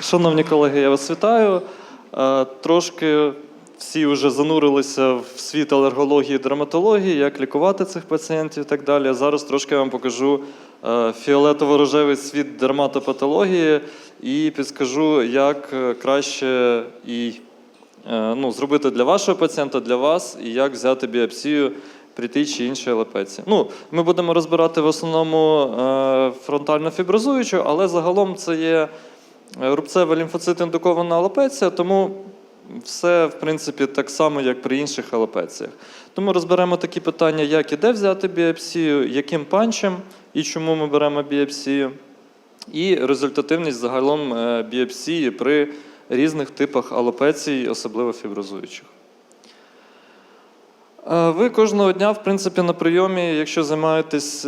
Шановні колеги, я вас вітаю. Е, Трошки всі вже занурилися в світ алергології, дерматології, як лікувати цих пацієнтів і так далі. Зараз трошки я вам покажу е, фіолетово-рожевий світ дерматопатології і підскажу, як е, краще і ну, зробити для вашого пацієнта, для вас, і як взяти біопсію при тій чи іншій алопеції. Ну, ми будемо розбирати в основному е, фронтально-фіброзуючу, але загалом це є рубцева лімфоцит-індукована алопеція, тому все, в принципі, так само, як при інших алопеціях. Тому розберемо такі питання, як і де взяти біопсію, яким панчем і чому ми беремо біопсію, і результативність загалом е, біопсії при різних типах алопецій, особливо фіброзуючих. Е, Ви кожного дня, в принципі, на прийомі, якщо займаєтесь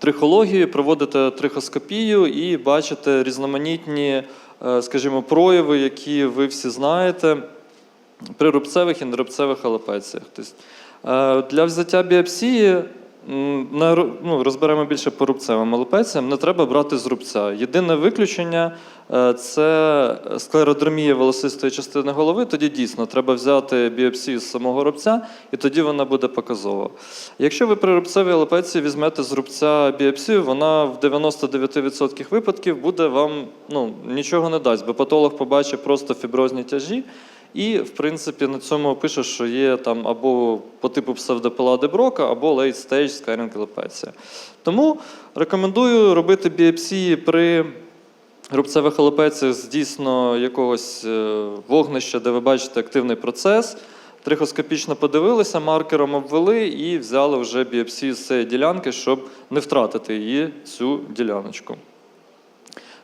трихологією, проводите трихоскопію і бачите різноманітні, е, скажімо, прояви, які ви всі знаєте при рубцевих і нерубцевих алопеціях. Тобто, е, для взяття біопсії на ну, розберемо більше по рубцевим алопеціям, не треба брати з рубця. Єдине виключення е, це склеродермія волосистої частини голови. Тоді дійсно треба взяти біопсію з самого рубця, і тоді вона буде показова. Якщо ви при рубцевій алопеції візьмете з рубця біопсію, вона в 99% випадків буде вам ну, нічого не дасть, бо патолог побачить просто фіброзні тяжі. І, в принципі, на цьому пише, що є там або по типу псевдопелади Брока, або late stage scarring алопеція. Тому рекомендую робити біопсії при рубцевих алопеціях з дійсно якогось е, вогнища, де ви бачите активний процес. Трихоскопічно подивилися, маркером обвели і взяли вже біопсію з цієї ділянки, щоб не втратити її, цю діляночку.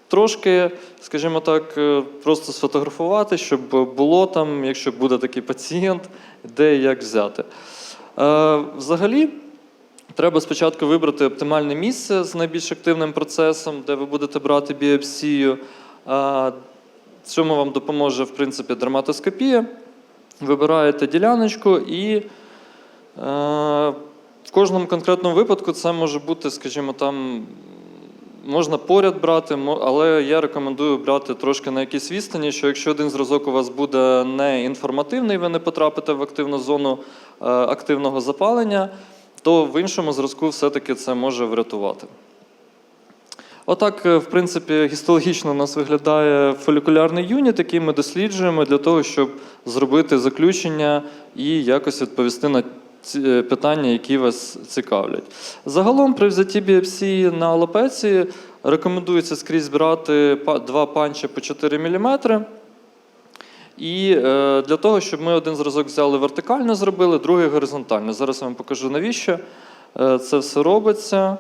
Трошки, скажімо так, е, просто сфотографувати, щоб було там, якщо буде такий пацієнт, де і як взяти. Е, Взагалі, треба спочатку вибрати оптимальне місце з найбільш активним процесом, де ви будете брати біопсію. Е, Цьому вам допоможе, в принципі, дерматоскопія. Вибираєте діляночку і в кожному конкретному випадку це може бути, скажімо, там можна поряд брати, але я рекомендую брати трошки на якійсь відстані, що якщо один зразок у вас буде не інформативний, ви не потрапите в активну зону е, активного запалення, то в іншому зразку все-таки це може врятувати. Отак, е, в принципі, гістологічно у нас виглядає фолікулярний юніт, який ми досліджуємо для того, щоб зробити заключення і якось відповісти на питання, які вас цікавлять. Загалом, при взятті біопсії на алопеції рекомендується скрізь брати два панчі по 4 мм. І е, для того, щоб ми один зразок взяли вертикально, зробили, другий горизонтально. Зараз я вам покажу навіщо е, це все робиться.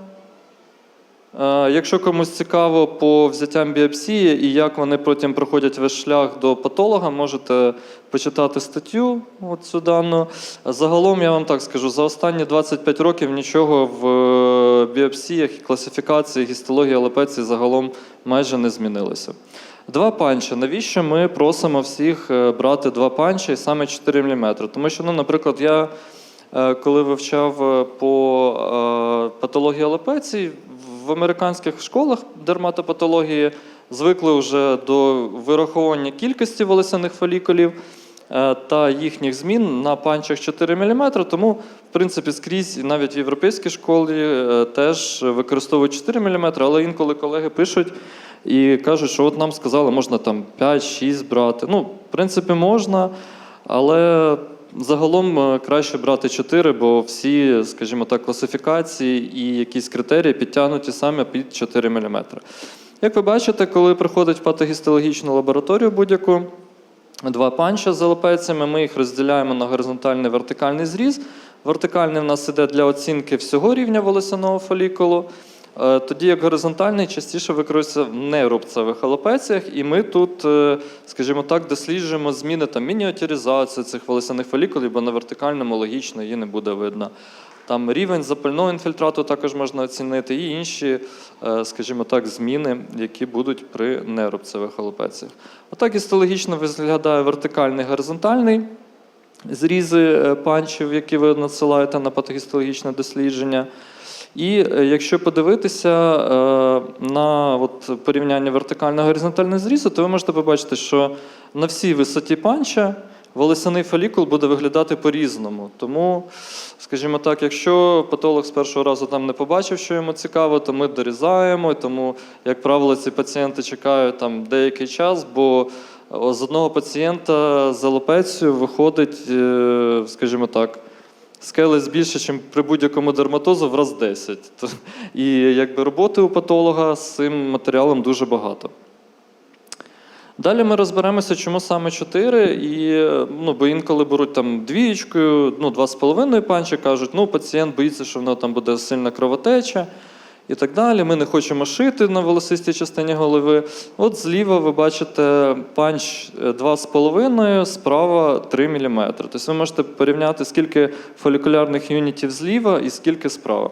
Е, Якщо комусь цікаво по взяттям біопсії і як вони потім проходять весь шлях до патолога, можете почитати статтю от цю дану. Загалом я вам так скажу: за останні 25 років нічого в е, біопсіях і класифікації гістології алопеції загалом майже не змінилося. Два панчі. Навіщо ми просимо всіх е, брати два панчі і саме 4 мм? Тому що, ну, наприклад, я коли вивчав по патології алопеції, в американських школах дерматопатології звикли вже до вирахування кількості волосяних фолікулів е, та їхніх змін на панчах 4 мм. Тому, в принципі, скрізь навіть в європейській школі е, теж використовують 4 мм, але інколи колеги пишуть і кажуть, що от нам сказали, можна там 5-6 брати. Ну, в принципі, можна, але загалом е, краще брати 4, бо всі, скажімо так, класифікації і якісь критерії підтягнуті саме під 4 мм. Як ви бачите, коли приходить в патогістологічну лабораторію будь-яку, два панча з алопеціями, ми їх розділяємо на горизонтальний вертикальний зріз. Вертикальний в нас іде для оцінки всього рівня волосяного фолікулу. Е, Тоді як горизонтальний частіше використовується в нерубцевих алопеціях, і ми тут, е, скажімо так, досліджуємо зміни там мініатюризації цих волосяних фолікулів, бо на вертикальному логічно її не буде видно. Там рівень запального інфільтрату також можна оцінити, і інші, е, скажімо так, зміни, які будуть при нерубцевих алопеціях. Отак гістологічно виглядає вертикальний горизонтальний зрізи панчів, які ви надсилаєте на патогістологічне дослідження. І е, якщо подивитися е, на от, порівняння вертикального і горизонтального зрізу, то ви можете побачити, що на всій висоті панча волосяний фолікул буде виглядати по-різному. Тому, скажімо так, якщо патолог з першого разу там не побачив, що йому цікаво, то ми дорізаємо. Тому, як правило, ці пацієнти чекають там деякий час, бо з одного пацієнта з алопецією виходить, е, скажімо так, скелець більше, ніж при будь-якому дерматозу в раз 10. І якби роботи у патолога з цим матеріалом дуже багато. Далі ми розберемося, чому саме 4. І, ну, бо інколи беруть там двієчкою, ну, 2,5 панчі, кажуть, ну, пацієнт боїться, що в нього там буде сильна кровотеча і так далі. Ми не хочемо шити на волосистій частині голови. От зліва ви бачите панч е, 2,5, справа 3 мм. Тобто ви можете порівняти, скільки фолікулярних юнітів зліва і скільки справа.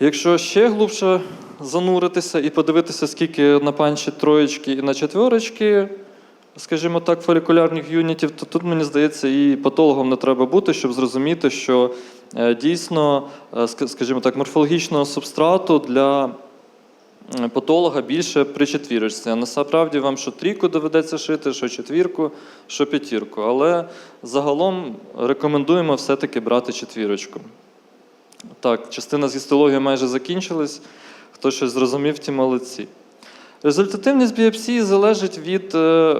Якщо ще глибше зануритися і подивитися, скільки на панчі троєчки і на четверочки, скажімо так, фолікулярних юнітів, то тут, мені здається, і патологом не треба бути, щоб зрозуміти, що е, дійсно, е, скажімо так, морфологічного субстрату для патолога більше при четвірочці. А насправді вам що трійку доведеться шити, що четвірку, що п'ятірку. Але загалом рекомендуємо все-таки брати четвірочку. Так, частина з гістології майже закінчилась. Хто щось зрозумів, ті молодці. Результативність біопсії залежить від е,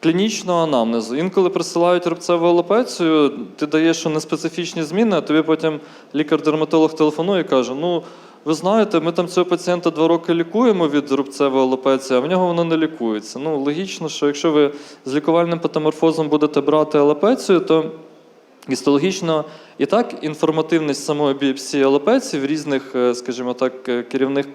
клінічного анамнезу. Інколи присилають рубцеву алопецію, ти даєш неспецифічні зміни, а тобі потім лікар-дерматолог телефонує і каже: ну, ви знаєте, ми там цього пацієнта два роки лікуємо від рубцевої алопеції, а в нього воно не лікується. Ну, логічно, що якщо ви з лікувальним патоморфозом будете брати алопецію, то Гістологічно і так інформативність самої біопсії алопеції в різних, е, скажімо так, е, керівних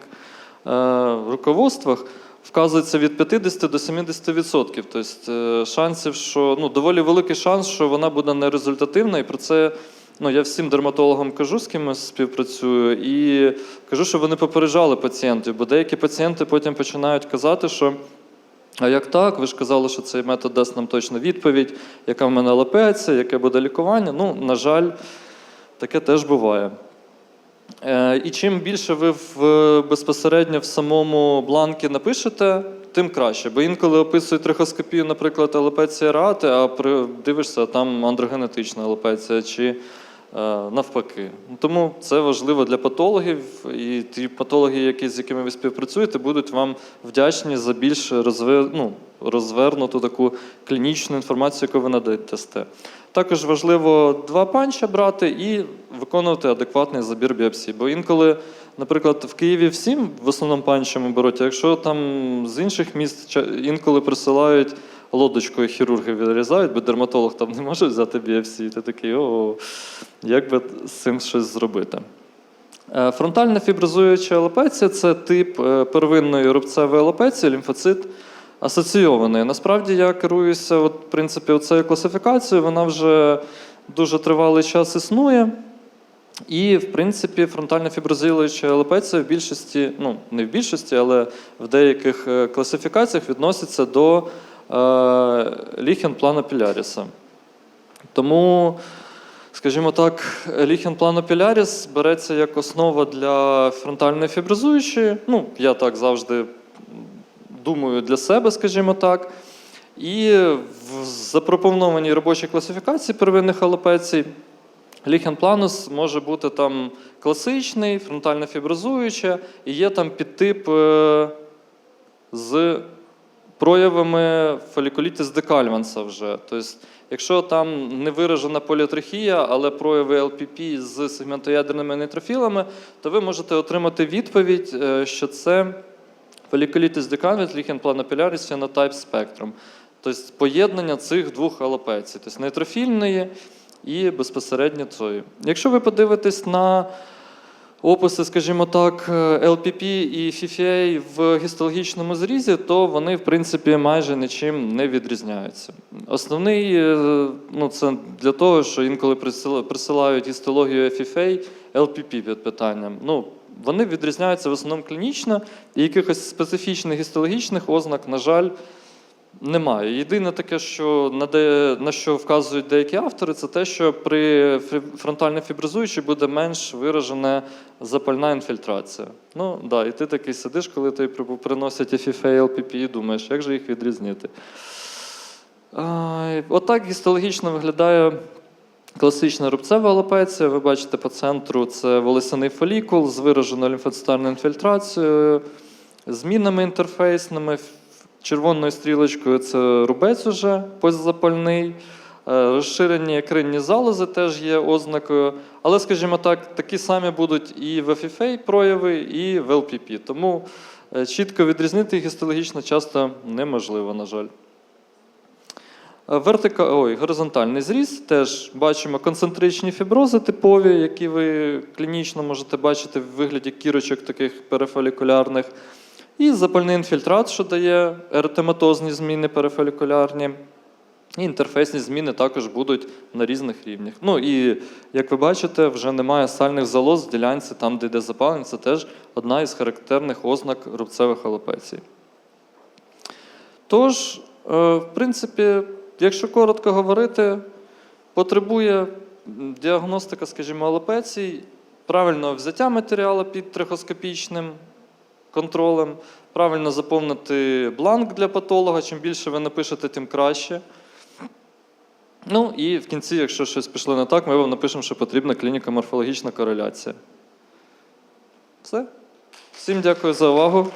руководствах вказується від 50 до 70%. Тобто е, шансів, що ну, доволі великий шанс, що вона буде нерезультативна, і про це ну, я всім дерматологам кажу, з ким я співпрацюю, і кажу, що вони попереджали пацієнтів, бо деякі пацієнти потім починають казати, що. А як так? Ви ж казали, що цей метод дасть нам точно відповідь, яка в мене алопеція, яке буде лікування. Ну, на жаль, таке теж буває. Е, і чим більше ви в, безпосередньо в самому бланкі напишете, тим краще. Бо інколи описують трихоскопію, наприклад, алопеція рати, а при, дивишся, там андрогенетична алопеція чи е, навпаки. Ну, Тому це важливо для патологів, і ті патологи, які, з якими ви співпрацюєте, будуть вам вдячні за більш розве, ну, розвернуту таку клінічну інформацію, яку ви надасте. Також важливо два панча брати і виконувати адекватний забір біопсій. Бо інколи, наприклад, в Києві всім в основному панчами беруть, а якщо там з інших міст інколи присилають лодочкою хірурги відрізають, бо дерматолог там не може взяти біопсію, ти такий, о, як би з цим щось зробити. Е, Фронтальна фіброзуюча алопеція це тип е, первинної рубцевої алопеції, лімфоцит асоційований. Насправді я керуюся, от, в принципі, цією класифікацією, вона вже дуже тривалий час існує. І, в принципі, фронтальна фіброзуюча алопеція в більшості, ну не в більшості, але в деяких е, класифікаціях відноситься до ліхен плана піляріса. Тому, скажімо так, ліхен плану піляріс береться як основа для фронтальної фіброзуючої. Ну, я так завжди думаю для себе, скажімо так. І в запропонованій робочій класифікації первинних алопецій ліхенпланус може бути там класичний, фронтально фіброзуюча, і є там підтип е, з проявами фолікулітис декальванса вже. Тобто, якщо там не виражена поліатрихія, але прояви ЛПП з сегментоядерними нейтрофілами, то ви можете отримати відповідь, е, що це фолікулітис декальванс, ліхенпланопіляріс, фенотайп спектрум. Тобто поєднання цих двох алопецій, тобто нейтрофільної і безпосередньо цієї. Якщо ви подивитесь на описи, скажімо так, LPP і FFA в гістологічному зрізі, то вони, в принципі, майже нічим не відрізняються. Основний, е, ну, це для того, що інколи присилають гістологію FFA, LPP під питанням. Ну, вони відрізняються в основному клінічно, і якихось специфічних гістологічних ознак, на жаль, Немає. Єдине таке, що на, де, на що вказують деякі автори, це те, що при фронтальній фібризуючій буде менш виражена запальна інфільтрація. Ну, да, і ти такий сидиш, коли тобі приносять FFA, LPP, і думаєш, як же їх відрізнити. Отак гістологічно виглядає класична рубцева алопеція. Ви бачите по центру це волосяний фолікул з вираженою лімфоцитарною інфільтрацією, змінами інтерфейсними. Червоною стрілочкою це рубець уже позазапальний. Е, Розширені екринні залози теж є ознакою. Але, скажімо так, такі самі будуть і в FFA прояви, і в LPP. Тому е, чітко відрізнити гістологічно часто неможливо, на жаль. Е, Вертика... Ой, горизонтальний зріз. Теж бачимо концентричні фібрози типові, які ви клінічно можете бачити в вигляді кірочок таких перифолікулярних. І запальний інфільтрат, що дає еретематозні зміни перифолікулярні. І інтерфейсні зміни також будуть на різних рівнях. Ну і як ви бачите, вже немає сальних залоз в ділянці, там, де йде запалення. Це теж одна із характерних ознак рубцевих алопецій. Тож, е, в принципі, якщо коротко говорити, потребує діагностика, скажімо, алопецій, правильного взяття матеріалу під трихоскопічним контролем, правильно заповнити бланк для патолога. Чим більше ви напишете, тим краще. Ну і в кінці, якщо щось пішло не так, ми вам напишемо, що потрібна клініко-морфологічна кореляція. Все. Всім дякую за увагу.